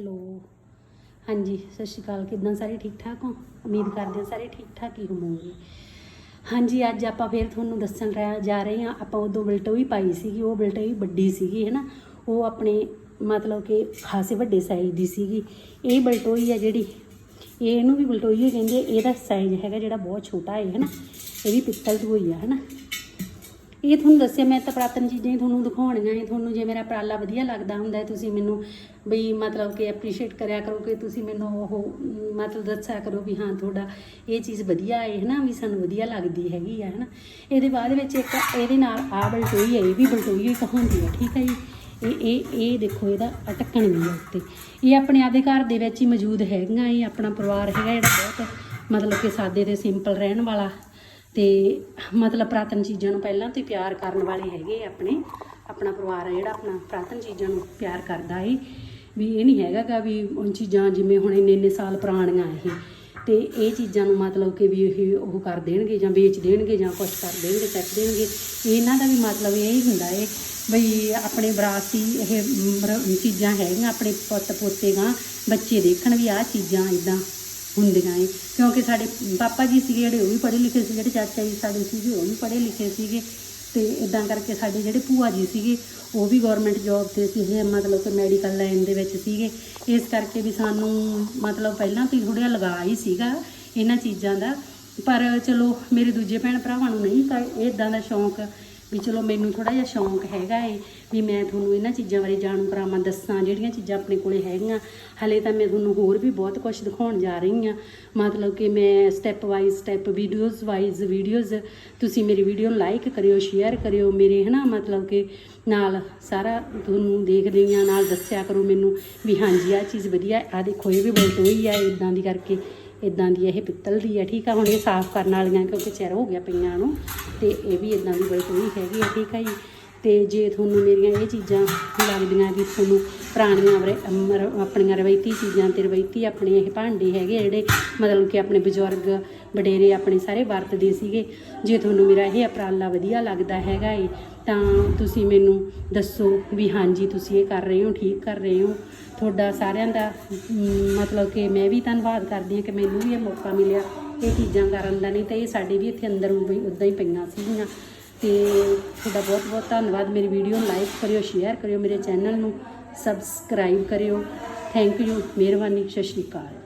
Hello. ਹਾਂਜੀ, ਸਤਿ ਸ਼੍ਰੀ ਅਕਾਲ। ਕਿਦਾਂ ਸਾਰੇ ਠੀਕ ਠਾਕ ਹੋ? ਉਮੀਦ ਕਰਦੇ ਹਾਂ ਸਾਰੇ ਠੀਕ ਠਾਕ ਹੀ ਹੋਵੋਗੇ। ਹਾਂਜੀ, ਅੱਜ ਆਪਾਂ ਫੇਰ ਤੁਹਾਨੂੰ ਦੱਸਣ ਰਹਿ ਜਾ ਰਹੇ ਹਾਂ। ਆਪਾਂ ਉਦੋਂ ਬਲਟੋਈ ਪਾਈ ਸੀਗੀ, ਉਹ ਬਲਟੋਈ ਵੱਡੀ ਸੀਗੀ ਹੈ ਨਾ ਉਹ ਆਪਣੇ ਮਤਲਬ ਕਿ ਖਾਸੇ ਵੱਡੇ ਸਾਈਜ਼ ਦੀ ਸੀਗੀ। ਇਹ ਬਲਟੋਈ ਆ ਜਿਹੜੀ ਇਹ ਇਹਨੂੰ ਵੀ ਬਲਟੋਈ ਹੀ ਕਹਿੰਦੇ, ਇਹਦਾ ਸਾਈਜ਼ ਹੈਗਾ ਜਿਹੜਾ ਬਹੁਤ ਛੋਟਾ ਹੈ ਹੈ ਨਾ ਇਹ ਵੀ ਪਿੱਤਲ ਦੀ ਹੋਈ ਆ ਹੈ ਨਾ ਇਹ ਤੁਹਾਨੂੰ ਦੱਸਿਆ, ਮੈਂ ਤਾਂ ਪੁਰਾਤਨ ਚੀਜ਼ਾਂ ਹੀ ਤੁਹਾਨੂੰ ਦਿਖਾਉਣੀਆਂ ਹੈ ਤੁਹਾਨੂੰ ਜੇ ਮੇਰਾ ਉਪਰਾਲਾ ਵਧੀਆ ਲੱਗਦਾ ਹੁੰਦਾ ਹੈ, ਤੁਸੀਂ ਮੈਨੂੰ ਬਈ ਮਤਲਬ ਕਿ ਐਪਰੀਸ਼ੀਏਟ ਕਰਿਆ ਕਰੋ ਕਿ ਤੁਸੀਂ ਮੈਨੂੰ ਉਹ, ਮਤਲਬ ਦੱਸਿਆ ਕਰੋ ਵੀ ਹਾਂ, ਤੁਹਾਡਾ ਇਹ ਚੀਜ਼ ਵਧੀਆ ਹੈ ਨਾ, ਵੀ ਸਾਨੂੰ ਵਧੀਆ ਲੱਗਦੀ ਹੈਗੀ ਹੈ ਹਨਾ ਇਹਦੇ ਬਾਅਦ ਵਿੱਚ ਇੱਕ ਇਹਦੇ ਨਾਲ ਆ ਬਲਟੋਈ ਹੈ, ਇਹ ਵੀ ਬਲਟੋਈ ਹੀ ਕਹਾਉਂਦੀ ਹੈ, ਠੀਕ ਹੈ ਜੀ। ਇਹ ਇਹ ਇਹ ਦੇਖੋ ਇਹਦਾ ਆਹ ਵੀ ਹੈ ਉੱਤੇ। ਇਹ ਆਪਣੇ ਆਪਦੇ ਘਰ ਦੇ ਵਿੱਚ ਹੀ ਮੌਜੂਦ ਹੈਗੀਆਂ, ਇਹ ਆਪਣਾ ਪਰਿਵਾਰ ਹੈਗਾ ਜਿਹੜਾ ਬਹੁਤ ਮਤਲਬ ਕਿ ਸਾਦੇ ਤੇ ਸਿੰਪਲ ਰਹਿਣ ਵਾਲਾ ਤੇ ਮਤਲਬ ਪ੍ਰਾਤਨ ਚੀਜ਼ਾਂ ਨੂੰ ਪਹਿਲਾਂ ਤੋਂ ਪਿਆਰ ਕਰਨ ਵਾਲੇ ਹੈਗੇ ਆਪਣੇ, ਆਪਣਾ ਪਰਿਵਾਰ ਆ ਜਿਹੜਾ ਆਪਣਾ ਪ੍ਰਾਤਨ ਚੀਜ਼ਾਂ ਨੂੰ ਪਿਆਰ ਕਰਦਾ ਏ। ਵੀ ਇਹ ਨਹੀਂ ਹੈਗਾ ਗਾ ਵੀ ਉਹ ਚੀਜ਼ਾਂ ਜਿਵੇਂ ਹੁਣ ਇੰਨੇ ਇੰਨੇ ਸਾਲ ਪੁਰਾਣੀਆਂ ਇਹ। ਤੇ ਇਹ ਚੀਜ਼ਾਂ ਨੂੰ ਮਤਲਬ ਕਿ ਵੀ ਇਹ ਉਹ ਕਰ ਦੇਣਗੇ ਜਾਂ ਵੇਚ ਦੇਣਗੇ ਜਾਂ ਕੁਝ ਕਰ ਦੇਣਗੇ, ਚੱਕ ਦੇਣਗੇ। ਇਹਨਾਂ ਦਾ ਵੀ ਮਤਲਬ ਇਹ ਹੀ ਹੁੰਦਾ ਏ ਬਈ ਆਪਣੇ ਵਿਰਾਸਤੀ ਇਹ ਚੀਜ਼ਾਂ ਹੈਗੀਆਂ ਆਪਣੇ ਪੁੱਤ ਪੋਤੇਗਾ ਬੱਚੇ ਦੇਖਣ ਵੀ ਆਹ ਚੀਜ਼ਾਂ ਇਦਾਂ ਹੁੰਦੀਆਂ ਏ ਕਿਉਂਕਿ ਸਾਡੇ ਪਾਪਾ ਜੀ ਸੀਗੇ ਜਿਹੜੇ, ਉਹ ਵੀ ਪੜ੍ਹੇ ਲਿਖੇ ਸੀ ਜਿਹੜੇ ਚਾਚਾ ਜੀ ਸਾਡੇ ਸੀਗੇ, ਉਹ ਵੀ ਪੜ੍ਹੇ ਲਿਖੇ ਸੀਗੇ। ਤੇ ਇਦਾਂ ਕਰਕੇ ਸਾਡੇ ਜਿਹੜੇ ਭੂਆ ਜੀ ਸੀਗੇ, ਉਹ ਵੀ ਗਵਰਨਮੈਂਟ ਜੌਬ ਤੇ ਸੀਗੇ, ਮਤਲਬ ਕਿ ਮੈਡੀਕਲ ਲਾਈਨ ਦੇ ਵਿੱਚ ਸੀਗੇ। ਇਸ ਕਰਕੇ ਵੀ ਸਾਨੂੰ ਮਤਲਬ ਪਹਿਲਾਂ ਤੋਂ ਹੀ ਥੋੜ੍ਹਾ ਲਗਾ ਹੀ ਸੀਗਾ ਇਹਨਾਂ ਚੀਜ਼ਾਂ ਦਾ। ਪਰ ਚਲੋ, ਮੇਰੇ ਦੂਜੇ ਭੈਣ ਭਰਾਵਾਂ ਨੂੰ ਨਹੀਂ, ਤਾਂ ਇਦਾਂ ਦਾ ਸ਼ੌਂਕ ਵੀ ਚਲੋ ਮੈਨੂੰ ਥੋੜਾ ਜਿਹਾ ਸ਼ੌਂਕ ਹੈਗਾ ਏ ਵੀ ਮੈਂ ਤੁਹਾਨੂੰ ਇਹਨਾਂ ਚੀਜ਼ਾਂ ਬਾਰੇ ਜਾਣੂ ਕਰਾਵਾਂ ਦੱਸਾਂ, ਜਿਹੜੀਆਂ ਚੀਜ਼ਾਂ ਆਪਣੇ ਕੋਲੇ ਹੈਗੀਆਂ। ਹਲੇ ਤਾਂ ਮੈਂ ਤੁਹਾਨੂੰ ਹੋਰ ਵੀ ਬਹੁਤ ਕੁਝ ਦਿਖਾਉਣ ਜਾ ਰਹੀ ਹਾਂ। ਮਤਲਬ ਕਿ ਮੈਂ step wise step videos wise videos ਤੁਸੀਂ ਮੇਰੀ ਵੀਡੀਓ ਨੂੰ ਲਾਈਕ ਕਰਿਓ ਸ਼ੇਅਰ ਕਰਿਓ, ਮੇਰੇ ਹਨਾ ਮਤਲਬ ਕਿ ਨਾਲ ਸਾਰਾ ਤੁਹਾਨੂੰ ਦੇਖਦੇ ਆ ਨਾਲ ਦੱਸਿਆ ਕਰੋ ਮੈਨੂੰ ਵੀ ਹਾਂਜੀ ਆ ਚੀਜ਼ ਵਧੀਆ ਆ ਦੇਖੋ, ਇਹ ਵੀ ਬਲਟੋਈ ਆ ਇਦਾਂ ਦੀ ਕਰਕੇ। ਇਦਾਂ ਦੀ ਇਹ ਪਿੱਤਲ ਦੀ ਹੈ, ਠੀਕ ਆ? ਹੁਣ ਇਹ ਸਾਫ਼ ਕਰਨ ਵਾਲੀਆਂ ਕਿਉਂਕਿ ਚਿਰ ਹੋ ਗਿਆ ਪਈਆਂ ਨੂੰ ਤੇ ਇਹ ਵੀ ਇਦਾਂ ਦੀ ਬੜੀ ਸੋਹਣੀ ਹੈਗੀ ਆ, ਠੀਕ ਆ ਜੀ? ਤੇ ਜੇ ਤੁਹਾਨੂੰ ਮੇਰੀਆਂ ਇਹ ਚੀਜ਼ਾਂ ਲੱਗਦੀਆਂ ਵੀ ਤੁਹਾਨੂੰ ਪੁਰਾਣੀਆਂ ਵਰੇ- ਆਪਣੀਆਂ ਰਵਾਇਤੀ ਚੀਜ਼ਾਂ ਤੇ ਰਵਾਇਤੀ ਆਪਣੇ ਇਹ ਭਾਂਡੇ ਹੈਗੇ ਜਿਹੜੇ ਮਤਲਬ ਕਿ ਆਪਣੇ ਬਜ਼ੁਰਗ ਵਡੇਰੇ ਆਪਣੇ ਸਾਰੇ ਵਰਤਦੇ ਸੀਗੇ। ਜੇ ਤੁਹਾਨੂੰ ਮੇਰਾ ਇਹ ਉਪਰਾਲਾ ਵਧੀਆ ਲੱਗਦਾ ਹੈਗਾ ਏ, ਤਾਂ ਤੁਸੀਂ ਮੈਨੂੰ ਦੱਸੋ ਵੀ ਹਾਂਜੀ, ਤੁਸੀਂ ਇਹ ਕਰ ਰਹੇ ਹੋ, ਠੀਕ ਕਰ ਰਹੇ ਹੋ। ਤੁਹਾਡਾ ਸਾਰਿਆਂ ਦਾ ਮਤਲਬ ਕਿ ਮੈਂ ਵੀ ਧੰਨਵਾਦ ਕਰਦੀ ਹਾਂ ਕਿ ਮੈਨੂੰ ਵੀ ਇਹ ਮੌਕਾ ਮਿਲਿਆ। ਇਹ ਚੀਜ਼ਾਂ ਕਰਨ ਦਾ, ਨਹੀਂ ਤਾਂ ਇਹ ਸਾਡੇ ਵੀ ਇੱਥੇ ਅੰਦਰ ਵੀ ਉਦਾਂ ਹੀ ਪਈਆਂ ਸੀਗੀਆਂ। ਤੇ ਤੁਹਾਡਾ ਬਹੁਤ ਬਹੁਤ ਧੰਨਵਾਦ। ਮੇਰੀ ਵੀਡੀਓ ਨੂੰ ਲਾਈਕ ਕਰਿਓ ਸ਼ੇਅਰ ਕਰਿਓ ਮੇਰੇ ਚੈਨਲ ਨੂੰ। ਸਬਸਕ੍ਰਾਈਬ ਕਰਿਓ। ਥੈਂਕ ਯੂ ਮਿਹਰਬਾਨੀ ਸਤਿ ਸ਼੍ਰੀ ਅਕਾਲ।